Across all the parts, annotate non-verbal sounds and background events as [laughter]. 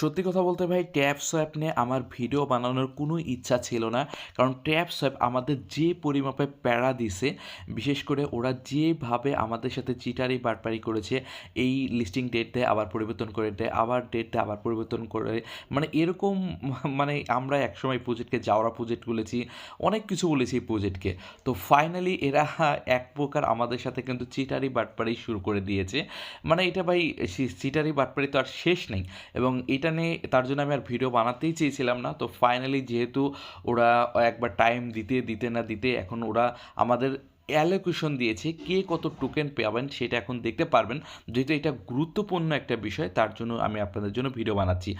সত্যি কথা বলতে ভাই ট্যাপ সোয়াপ নিয়ে আমার ভিডিও বানানোর কোনো ইচ্ছা ছিল না। কারণ ট্যাপ সোয়াপ আমাদের যে পরিমাপে প্যারা দিছে, বিশেষ করে ওরা যেভাবে আমাদের সাথে চিটারি বাটপারি করেছে, এই লিস্টিং ডেট দেয় আবার পরিবর্তন করে দেয়, আবার ডেট দেয় আবার পরিবর্তন করে। মানে এরকম [laughs] মানে আমরা একসময় প্রজেক্টকে যাওয়ারা প্রজেক্ট বলেছি, অনেক কিছু বলেছি এই প্রজেক্টকে তো ফাইনালি এরা [laughs] এক প্রকার আমাদের সাথে কিন্তু চিটারি বাটপারি শুরু করে দিয়েছে। মানে এটা ভাই চিটারি বাটপারি তো আর শেষ নেই। এবং এটা নিয়ে তার জন্য আমি আর ভিডিও বানাতেই চেয়েছিলাম না। তো ফাইনালি যেহেতু ওরা একবার টাইম দিতে দিতে না দিতে এখন ওরা আমাদের অ্যালোকেশন দিয়েছে, কে কত টোকেন পাবেন সেটা এখন দেখতে পারবেন। যেহেতু এটা গুরুত্বপূর্ণ একটা বিষয়, তার জন্য আমি আপনাদের জন্য ভিডিও বানাচ্ছি।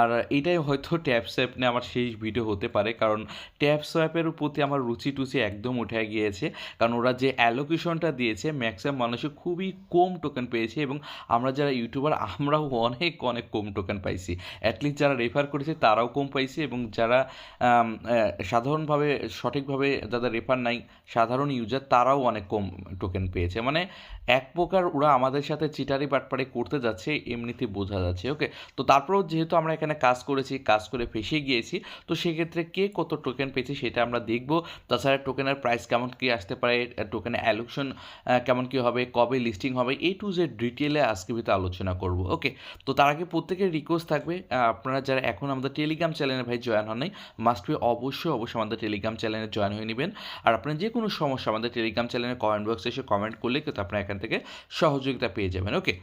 আর এটাই হয়তো ট্যাপ সোয়াপ নিয়ে আমার শেষ ভিডিও হতে পারে, কারণ ট্যাপ সোয়াপের প্রতি আমার রুচি টুচি একদম উঠে গিয়েছে। কারণ ওরা যে অ্যালোকেশনটা দিয়েছে ম্যাক্সিমাম মানুষের খুবই কম টোকেন পেয়েছে এবং আমরা যারা ইউটিউবার আমরাও অনেক অনেক কম টোকেন পাইছি। অ্যাটলিস্ট যারা রেফার করেছে, তারাও কম পাইছে এবং যারা সাধারণভাবে, সঠিকভাবে যাদের রেফার নাই, সাধারণ ইউজার তারাও অনেক কম টোকেন পেয়েছে। মানে এক প্রকার ওরা আমাদের সাথে চিটারি বাটপাড়ি করতে যাচ্ছে, এমনিতে বোঝা যাচ্ছে ওকে তো তারপরেও যেহেতু আমরা এখানে কাজ করেছি, কাজ করে ফেসে গিয়েছি, তো সেক্ষেত্রে কে কত টোকেন পেয়েছে সেটা আমরা দেখব। তাছাড়া টোকেনের প্রাইস কেমন কী আসতে পারে টোকেনের অ্যালোকশন কেমন কী হবে, কবে লিস্টিং হবে এই টু জেড ডিটেলে আজকে ভিতরে আলোচনা করব ওকে তো তার আগে প্রত্যেকের রিকোয়েস্ট থাকবে আপনারা যারা এখন আমাদের টেলিগ্রাম চ্যানেলে ভাই জয়েন হন নাই মাস্ট বি অবশ্যই অবশ্যই আমাদের টেলিগ্রাম চ্যানেলে জয়েন হয়ে নেবেন। আর আপনার যে কোনো সমস্যা আমাদের টেলিগ্রাম চ্যানেলে কমেন্ট বক্সে এসে কমেন্ট করলে কিন্তু আপনারা এখান থেকে সহযোগিতা পেয়ে যাবেন। ওকে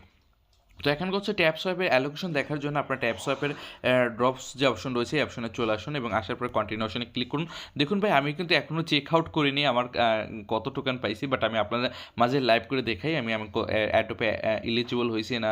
তো এখন হচ্ছে ট্যাপ সোয়াপের অ্যালোকেশন দেখার জন্য আপনার ট্যাপ সোয়াপের ড্রপস যে অপশন রয়েছে এই অপশনে চলে আসুন এবং আসার পরে কন্টিনিউ অপশনে ক্লিক করুন। দেখুন ভাই, আমি কিন্তু এখনও চেক আউট করিনি আমার কত টোকেন পাইছি বাট আমি আপনাদের মাঝে লাইভ করে দেখাই। আমি আমি অ্যাডোপে ইলিজিবল হয়েছি না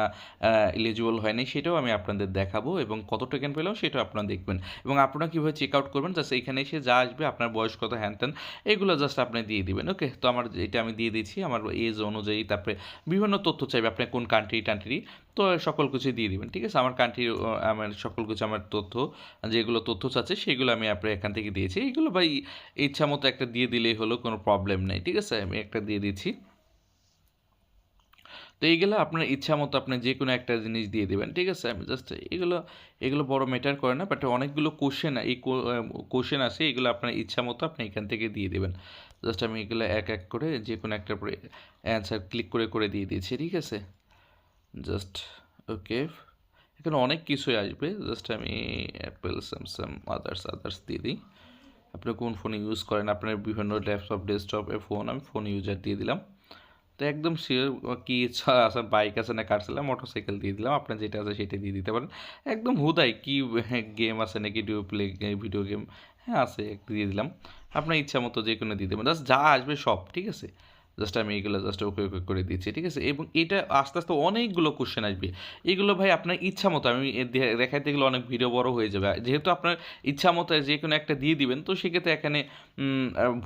ইলিজিবল হয়নি সেটাও আমি আপনাদের দেখাবো এবং কত টোকেন পেলেও সেটাও আপনারা দেখবেন। এবং আপনারা কীভাবে চেক আউট করবেন জাস্ট এখানে এসে যা আসবে, আপনার বয়স কত হ্যান ত্যান এগুলো জাস্ট আপনি দিয়ে দিবেন ওকে তো আমার, এটা আমি দিয়ে দিচ্ছি আমার এজ অনুযায়ী, তারপরে বিভিন্ন তথ্য চাইবে, আপনি কোন কান্ট্রি টান্ট্রি তো সকল কিছু দিয়ে দিবেন, ঠিক আছে? আমার কান্ট্রি আমার সকল কিছু, আমার তথ্য, যেগুলো তথ্য চাচ্ছে সেগুলো আমি আপনার এখান থেকে দিয়েছি। এগুলো ভাই ইচ্ছা মতো একটা দিয়ে দিলেই হলো, কোনো প্রবলেম নেই, ঠিক আছে? আমি একটা দিয়ে দিচ্ছি। তো এইগুলো আপনার ইচ্ছা মতো আপনি যে কোনো একটা জিনিস দিয়ে দেবেন, ঠিক আছে? আমি জাস্ট এগুলো এগুলো বড় ম্যাটার করে না বাট অনেকগুলো কোশ্চেন এই কোশ্চেন আছে, এগুলো আপনার ইচ্ছা মতো আপনি এখান থেকে দিয়ে দেবেন। জাস্ট আমি এগুলো এক এক করে যে কোনো একটা পরে অ্যান্সার ক্লিক করে করে দিয়ে দিয়েছি, ঠিক আছে? জাস্ট ওকে এখানে অনেক কিছুই আসবে। জাস্ট আমি অ্যাপেল স্যামসাং আদার্স আদার্স দিয়ে দিই। আপনি কোন ফোন ইউজ করেন? আপনার বিভিন্ন ল্যাপটপ ডেস্কটপে ফোন আমি ফোন ইউজার দিয়ে দিলাম। তো একদম শিওর কি ইচ্ছা আছে বাইক আছে না কার চালাম মোটর সাইকেল দিয়ে দিলাম। আপনার যেটা আছে সেটা দিয়ে দিতে পারেন। একদম হুদাই, কি গেম আছে নাকি ডিও প্লে ভিডিও গেম হ্যাঁ আছে দিয়ে দিলাম। আপনার ইচ্ছা মতো যে কোনো দিয়ে দেবেন। জাস্ট যা আসবে সব, ঠিক আছে? জাস্ট আমি এগুলো জাস্ট ওকে ওকে করে দিচ্ছি, ঠিক আছে? এবং এটা আস্তে আস্তে অনেকগুলো কোশ্চেন আসবে। এগুলো ভাই আপনার ইচ্ছা মতো, আমি দেখাইতে গেলে অনেক ভিডিও বড় হয়ে যাবে। যেহেতু আপনার ইচ্ছা মতো যে কোনো একটা দিয়ে দিবেন, তো সেক্ষেত্রে এখানে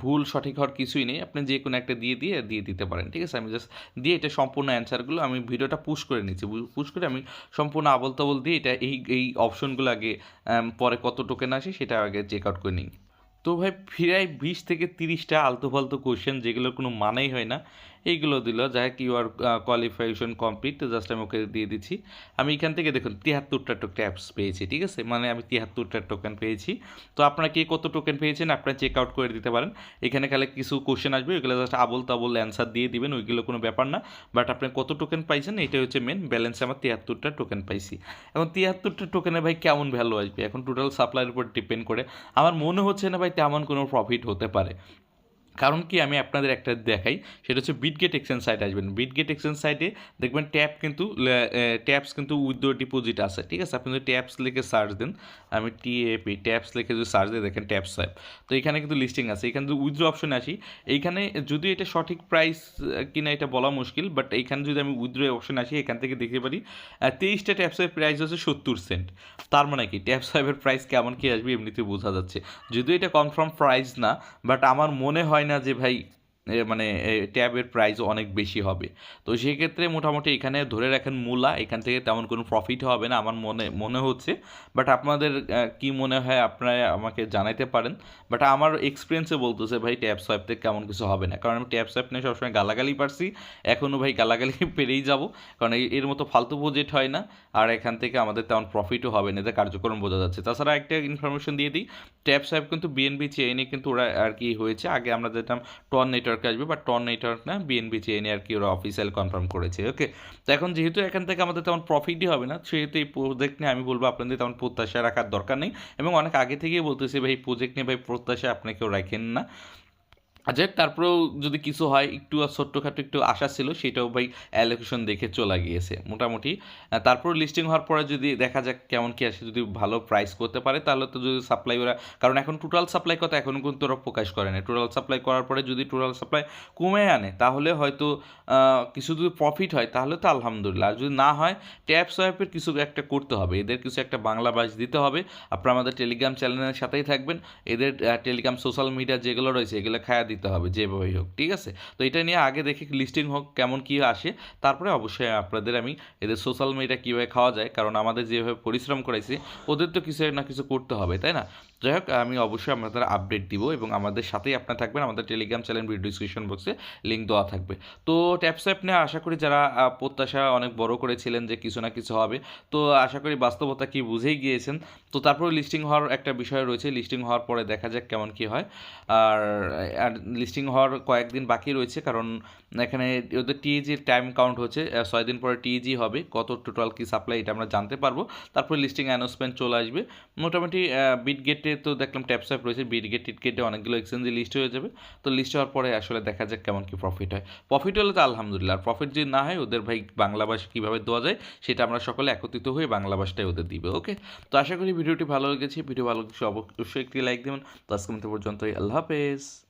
ভুল সঠিক হওয়ার কিছুই নেই। আপনি যে কোনো একটা দিয়ে দিয়ে দিয়ে দিতে পারেন, ঠিক আছে? আমি জাস্ট দিয়ে এটা সম্পূর্ণ অ্যান্সারগুলো আমি ভিডিওটা পুশ করে নিচ্ছি। পুশ করে আমি সম্পূর্ণ আবল তাবল দিয়ে এটা এই এই অপশনগুলো আগে পরে কত টোকেন আসে সেটা আগে চেক আউট করে নিই। তো ভাই ফিরায় বিশ থেকে তিরিশটা আলতু ফালতু কোশ্চেন যেগুলোর কোনো মানেই হয় না। এইগুলো দিল, যাই হোক you are qualification complete just আমি ওকে দিয়ে দিচ্ছি। আমি এখান থেকে দেখুন, তিয়াত্তরটা ট্যাপস পেয়েছি, ঠিক আছে? মানে আমি তিয়াত্তরটা টোকেন পেয়েছি। তো আপনারা কে কত টোকেন পেয়েছেন, আপনারা চেক আউট করে দিতে পারেন। এখানে খালি কিছু কোশ্চেন আসবে, ওইগুলো জাস্ট আবল তাবল অ্যান্সার দিয়ে দিবেন, ওইগুলো কোনো ব্যাপার না। বাট আপনি কত টোকেন পাইছেন এটা হচ্ছে মেন ব্যালেন্সে আমার তিয়াত্তরটা টোকেন পাইছি। এখন তিয়াত্তরটা টোকেনে ভাই কেমন ভ্যালু আসবে? এখন টোটাল সাপ্লাইয়ের উপর ডিপেন্ড করে। আমার মনে হচ্ছে না ভাই তেমন কোনো প্রফিট হতে পারে। কারণ কি আমি আপনাদের একটা দেখাই, সেটা হচ্ছে বিটগেট এক্সচেঞ্জ সাইটে আসবেন। বিটগেট এক্সচেঞ্জ সাইটে দেখবেন ট্যাপ কিন্তু ট্যাপস কিন্তু উইথড্র ডিপোজিট আছে, ঠিক আছে? আপনি যদি ট্যাপস লিখে সার্চ দেন, আমি টিএপি ট্যাপস লিখে যদি সার্চ দিয়ে দেখেন ট্যাপস অ্যাপ তো এখানে কিন্তু লিস্টিং আছে। এখানে যদি উইথড্র অপশনে আসি, এইখানে যদি এটা সঠিক প্রাইস কিনা এটা বলা মুশকিল বাট এইখানে যদি আমি উইথড্র অপশনে আসি, এখান থেকে দেখতে পারি তেইশটা ট্যাপসের প্রাইস হচ্ছে সত্তর সেন্ট তার মানে কি? ট্যাপ অ্যাপের প্রাইস কেমন কি আসবে এমনিতে বোঝা যাচ্ছে। যদিও এটা কনফার্ম প্রাইস না বাট আমার মনে হয় না যে ভাই মানে ট্যাবের প্রাইসও অনেক বেশি হবে। তো সেক্ষেত্রে মোটামুটি এখানে ধরে রাখেন মূলা, এখান থেকে তেমন কোনো প্রফিট হবে না আমার মনে মনে হচ্ছে। বাট আপনাদের কি মনে হয় আপনারা আমাকে জানাইতে পারেন। বাট আমার এক্সপিরিয়েন্সে বলতেছে, ভাই ট্যাব সোয়াইপ থেকে কেমন কিছু হবে না। কারণ আমি ট্যাব সোয়াইপ নিয়ে সবসময় গালাগালি পারছি। এখনও ভাই গালাগালি [laughs] পেরেই যাব। কারণ এর মতো ফালতু প্রজেক্ট হয় না। আর এখান থেকে আমাদের তেমন প্রফিটও হবে না। এতে কার্যক্রম বোঝা যাচ্ছে। তাছাড়া একটা ইনফরমেশন দিয়ে দিই। ট্যাব সোয়াইপ কিন্তু বিএনবি চেইনে কিন্তু ওরা আর কি হয়েছে। আগে আমরা যেতাম টন নেটওয়ার্কে আসবে বা টন নেটওয়ার্ক না বিএনবি চেইনে আর কি ওরা অফিসিয়াল কনফার্ম করেছে ওকে তো এখন যেহেতু এখান থেকে আমাদের তেমন প্রফিটই হবে না, সেহেতু এই প্রজেক্ট নিয়ে আমি বলব আপনাদের তেমন প্রত্যাশা রাখার দরকার নেই, এবং অনেক আগে থেকেই বলতেছি, ভাই প্রোজেক্ট নিয়ে ভাই, প্রত্যাশা আপনাকেও রাখেন না। আচ্ছা তারপরেও যদি কিছু হয়, একটু ছোট্টখাটো একটু আশা ছিল, সেটাও ভাই অ্যালোকেশন দেখে চলে গিয়েছে, মোটামুটি। তারপর লিস্টিং হওয়ার পরে যদি দেখা যাক কেমন কি আসে যদি ভালো প্রাইস করতে পারে, তাহলে তো যদি সাপ্লাই ওরা, কারণ এখন টোটাল সাপ্লাই কথা এখনও কিন্তু ওরা প্রকাশ করে না টোটাল সাপ্লাই করার পরে যদি টোটাল সাপ্লাই কমে আনে, তাহলে হয়তো কিছু যদি প্রফিট হয়, তাহলে তো আলহামদুলিল্লাহ। আর যদি না হয় ট্যাপ সোয়াইপের কিছু একটা করতে হবে। এদের কিছু একটা বাংলা বাস দিতে হবে। আপনারা আমাদের টেলিগ্রাম চ্যানেলের সাথেই থাকবেন। এদের টেলিগ্রাম সোশ্যাল মিডিয়া যেগুলো রয়েছে, এগুলো খায়া দিতে হবে যেভাবেই হোক, ঠিক আছে? তো এটা নিয়ে আগে দেখি লিস্টিং হোক কেমন কী আসে, তারপরে অবশ্যই আপনাদের আমি এদের সোশ্যাল মিডিয়া কীভাবে খাওয়া যায়, কারণ আমাদের যেভাবে পরিশ্রম করেছি ওদের তো কিছু না কিছু করতে হবে, তাই না? যাই হোক, আমি অবশ্যই আপনাদের আপডেট দিব এবং আমাদের সাথেই আপনারা থাকবেন, আমাদের টেলিগ্রাম চ্যানেল ভিডিও ডিসক্রিপশন বক্সে লিঙ্ক দেওয়া থাকবে। তো ট্যাপস্যাপ নিয়ে আশা করি যারা প্রত্যাশা অনেক বড় করেছিলেন যে কিছু না কিছু হবে, তো আশা করি বাস্তবতা কি বুঝেই গিয়েছেন। তো তারপরে লিস্টিং হওয়ার একটা বিষয় রয়েছে লিস্টিং হওয়ার পরে দেখা যাক কেমন কি হয়। আর লিস্টিং হওয়ার কয়েকদিন বাকি রয়েছে, কারণ এখানে ওদের টিএজির টাইম কাউন্ট হচ্ছে ছয় দিন পরে টিএজি হবে, কত টোটাল কি সাপ্লাই এটা আমরা জানতে পারব। তারপরে লিস্টিং অ্যানাউন্সমেন্ট চলে আসবে। মোটামুটি বিট গেটে তো দেখলাম ট্যাপস্যাপ রয়েছে বিট গেট টিট গেটে অনেকগুলো এক্সচেঞ্জে লিস্ট হয়ে যাবে। তো লিস্ট হওয়ার পরে আসলে দেখা যাক কেমন কি প্রফিট হয়। প্রফিট হলে তো আলহামদুলিল্লাহ, আর প্রফিট যদি না হয়, ওদের ভাই বাংলা ভাষা কীভাবে দেওয়া যায়, সেটা আমরা সকলে একত্রিত হয়ে বাংলা ভাষাটাই ওদের দিবে ওকে তো আশা করি ভিডিওটি ভালো লেগেছে। ভিডিও ভালো অবশ্যই একটি লাইক দেবেন। তো আজকে পর্যন্তই, আল্লাহ হাফেজ।